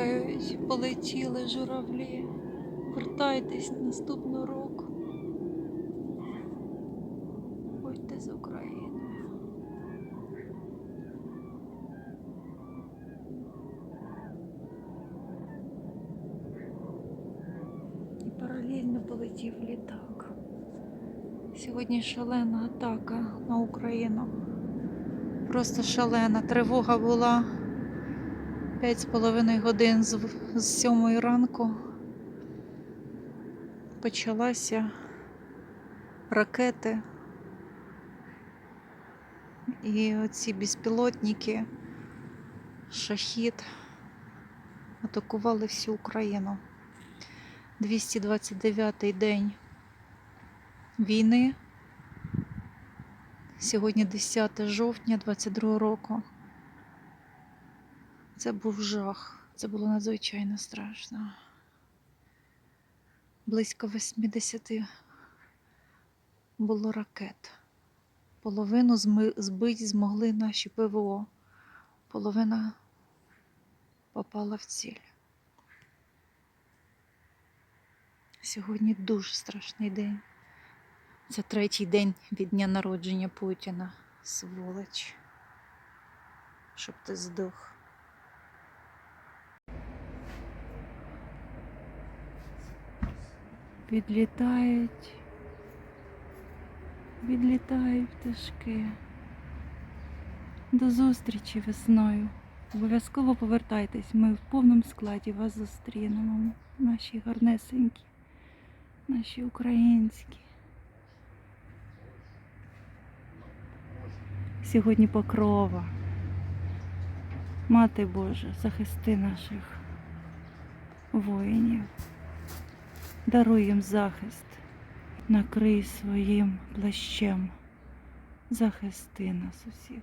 Гавкають, полетіли журавлі. Вертайтесь наступного року. Будьте з Україною. І паралельно полетів літак. Сьогодні шалена атака на Україну. Просто шалена. Тривога була 5,5 годин з, 7 ранку. Почалася ракети. І оці безпілотники, шахід атакували всю Україну. 229-й день війни. Сьогодні 10 жовтня 22 року. Це був жах. Це було надзвичайно страшно. Близько 80 було ракет. Половину збить змогли наші ПВО. Половина попала в ціль. Сьогодні дуже страшний день. Це третій день від дня народження Путіна. Сволоч. Щоб ти здох. Відлітають. Відлітають пташки. До зустрічі весною. Обов'язково повертайтесь. Ми в повному складі вас зустрінемо. Наші гарнесенькі, наші українські. Сьогодні покрова. Мати Божа, захисти наших воїнів. Даруй їм захист, накрий своїм плащем. Захисти нас усіх.